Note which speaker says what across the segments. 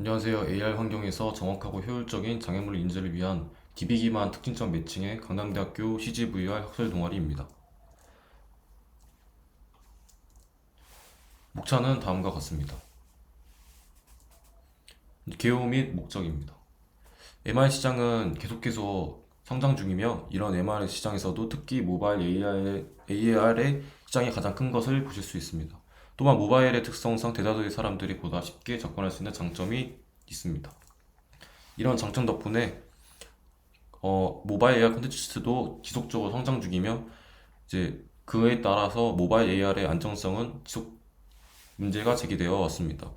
Speaker 1: 안녕하세요. AR 환경에서 정확하고 효율적인 장애물 인지를 위한 DB 기반 특징점 매칭의 강남대학교 CGVR 학술 동아리입니다. 목차는 다음과 같습니다. 개요 및 목적입니다. MR 시장은 계속해서 성장 중이며 이런 MR 시장에서도 특히 모바일 AR의, AR의 시장이 가장 큰 것을 보실 수 있습니다. 또한 모바일의 특성상 대다수의 사람들이 보다 쉽게 접근할 수 있는 장점이 있습니다. 이런 장점 덕분에 어, 모바일 AR 콘텐츠도 지속적으로 성장 중이며 이제 그에 따라서 모바일 AR의 안정성은 지속 문제가 제기되어 왔습니다.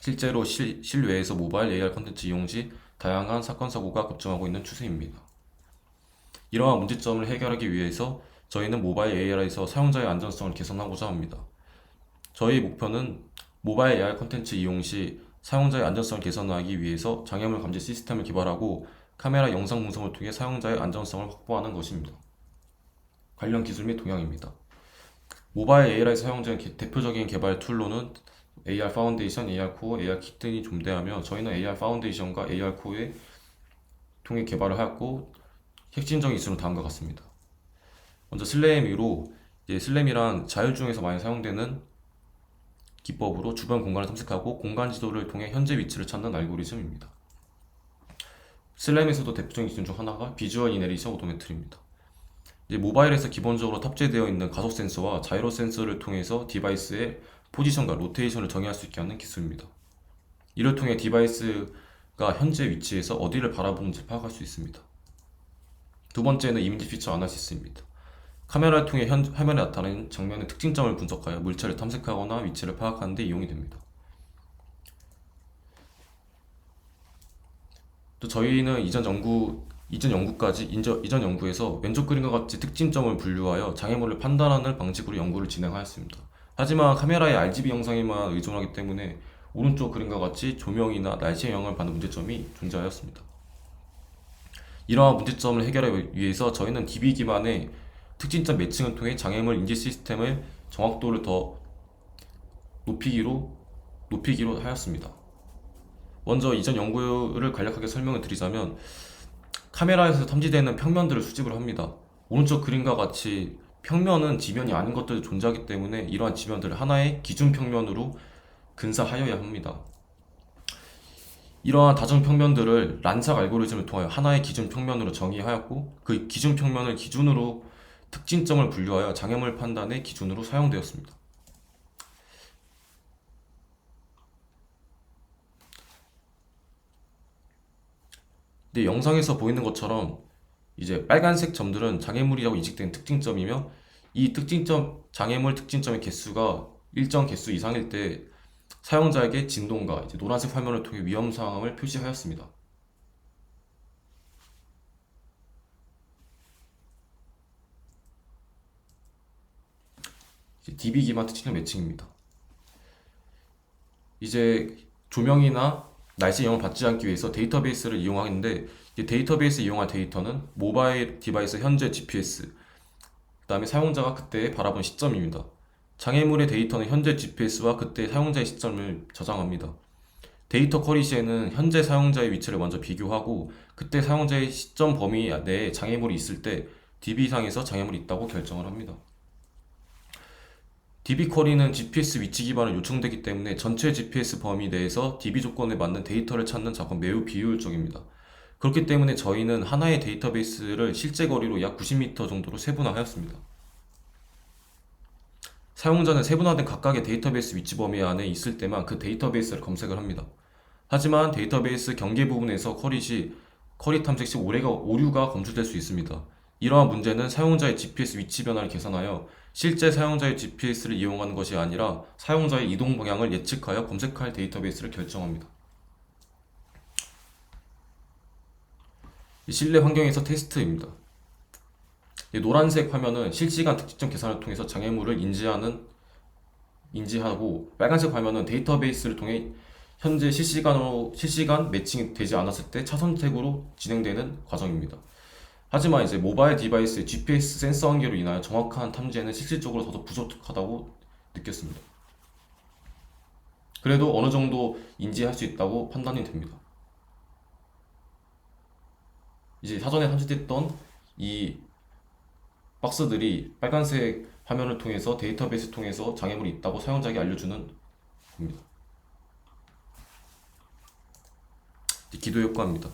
Speaker 1: 실제로 실, 실외에서 모바일 AR 콘텐츠 이용 시 다양한 사건 사고가 급증하고 있는 추세입니다. 이러한 문제점을 해결하기 위해서 저희는 모바일 AR에서 사용자의 안전성을 개선하고자 합니다. 저희 목표는 모바일 AR 콘텐츠 이용 시 사용자의 안전성을 개선하기 위해서 장애물 감지 시스템을 개발하고 카메라 영상 분석을 통해 사용자의 안전성을 확보하는 것입니다. 관련 기술 및 동향입니다. 모바일 AR 사용자의 개- 대표적인 개발 툴로는 AR 파운데이션, AR 코어, AR 킷 등이 존재하며 저희는 AR 파운데이션과 AR 코어에 통해 개발을 하였고 핵심적인 기술은 다음과 같습니다. 먼저 슬램이로 슬램이란 자율 중에서 많이 사용되는 기법으로 주변 공간을 탐색하고 공간 지도를 통해 현재 위치를 찾는 알고리즘입니다. 슬램에서도 대표적인 기준 중 하나가 비주얼 이내리션 오토메트리입니다. 이제 모바일에서 기본적으로 탑재되어 있는 가속 센서와 자이로 센서를 통해서 디바이스의 포지션과 로테이션을 정의할 수 있게 하는 기술입니다. 이를 통해 디바이스가 현재 위치에서 어디를 바라보는지 파악할 수 있습니다. 두 번째는 이미지 피처 아나시스입니다. 카메라를 통해 현, 화면에 나타나는 장면의 특징점을 분석하여 물체를 탐색하거나 위치를 파악하는 데 이용이 됩니다. 또 저희는 이전 연구 이전 연구까지 인저, 이전 연구에서 왼쪽 그림과 같이 특징점을 분류하여 장애물을 판단하는 방식으로 연구를 진행하였습니다. 하지만 카메라의 RGB 영상에만 의존하기 때문에 오른쪽 그림과 같이 조명이나 날씨의 영향을 받는 문제점이 존재하였습니다. 이러한 문제점을 해결하기 위해서 저희는 DB 기반의 특징점 매칭을 통해 장애물 인지 시스템의 정확도를 더 높이기로 높이기로 하였습니다. 먼저 이전 연구를 간략하게 설명을 드리자면 카메라에서 탐지되는 평면들을 수집을 합니다. 오른쪽 그림과 같이 평면은 지면이 아닌 것들이 존재하기 때문에 이러한 지면들을 하나의 기준 평면으로 근사하여야 합니다. 이러한 다중 평면들을 란삭 알고리즘을 통하여 하나의 기준 평면으로 정의하였고 그 기준 평면을 기준으로 특징점을 분류하여 장애물 판단의 기준으로 사용되었습니다. 근데 영상에서 보이는 것처럼 이제 빨간색 점들은 장애물이라고 인식된 특징점이며 이 특징점 장애물 특징점의 개수가 일정 개수 이상일 때 사용자에게 진동과 노란색 화면을 통해 위험 상황을 표시하였습니다. DB 기반 특징 매칭입니다. 이제 조명이나 날씨 영향을 받지 않기 위해서 데이터베이스를 이용하는데 이 데이터베이스 이용한 데이터는 모바일 디바이스 현재 GPS, 그다음에 사용자가 그때 바라본 시점입니다. 장애물의 데이터는 현재 GPS와 그때 사용자의 시점을 저장합니다. 데이터 쿼리 시에는 현재 사용자의 위치를 먼저 비교하고 그때 사용자의 시점 범위 내에 장애물이 있을 때 DB 이상에서 장애물이 있다고 결정을 합니다. DB 쿼리는 GPS 위치 기반으로 요청되기 때문에 전체 GPS 범위 내에서 DB 조건에 맞는 데이터를 찾는 작업 매우 비효율적입니다. 그렇기 때문에 저희는 하나의 데이터베이스를 실제 거리로 약 90m 정도로 세분화하였습니다. 사용자는 세분화된 각각의 데이터베이스 위치 범위 안에 있을 때만 그 데이터베이스를 검색을 합니다. 하지만 데이터베이스 경계 부분에서 쿼리 시 쿼리 탐색 시 오류가 검출될 수 있습니다. 이러한 문제는 사용자의 GPS 위치 변화를 계산하여 실제 사용자의 GPS를 이용하는 것이 아니라 사용자의 이동 방향을 예측하여 검색할 데이터베이스를 결정합니다. 이 실내 환경에서 테스트입니다. 이 노란색 화면은 실시간 특징점 계산을 통해서 장애물을 인지하는 인지하고 빨간색 화면은 데이터베이스를 통해 현재 실시간으로 실시간 매칭이 되지 않았을 때 차선택으로 진행되는 과정입니다. 하지만 이제 모바일 디바이스의 GPS 센서 한계로 인하여 정확한 탐지에는 실질적으로 더더 부족하다고 느꼈습니다. 그래도 어느 정도 인지할 수 있다고 판단이 됩니다. 이제 사전에 탐지됐던 이 박스들이 빨간색 화면을 통해서 데이터베이스 통해서 장애물이 있다고 사용자에게 알려주는 겁니다. 기도 효과입니다.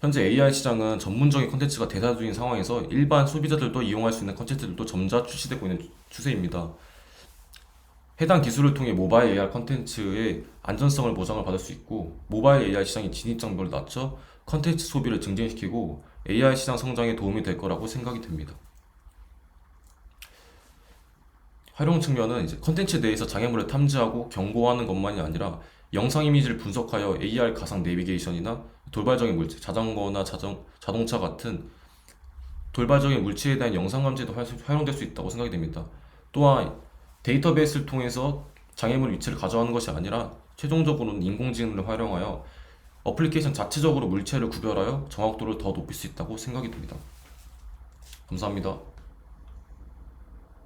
Speaker 1: 현재 AI 시장은 전문적인 컨텐츠가 대다수인 상황에서 일반 소비자들도 이용할 수 있는 컨텐츠들도 점차 출시되고 있는 추세입니다. 해당 기술을 통해 모바일 AR 컨텐츠의 안전성을 보장을 받을 수 있고 모바일 AR 시장의 진입 장벽을 낮춰 컨텐츠 소비를 증진시키고 AI 시장 성장에 도움이 될 거라고 생각이 됩니다. 활용 측면은 이제 컨텐츠 내에서 장애물을 탐지하고 경고하는 것만이 아니라 영상 이미지를 분석하여 AR 가상 내비게이션이나 돌발적인 물체, 자전거나 자전, 자동차 같은 돌발적인 물체에 대한 영상 감지도 활- 활용될 수 있다고 생각이 됩니다. 또한 데이터베이스를 통해서 장애물 위치를 가져가는 것이 아니라 최종적으로는 인공지능을 활용하여 어플리케이션 자체적으로 물체를 구별하여 정확도를 더 높일 수 있다고 생각이 됩니다. 감사합니다.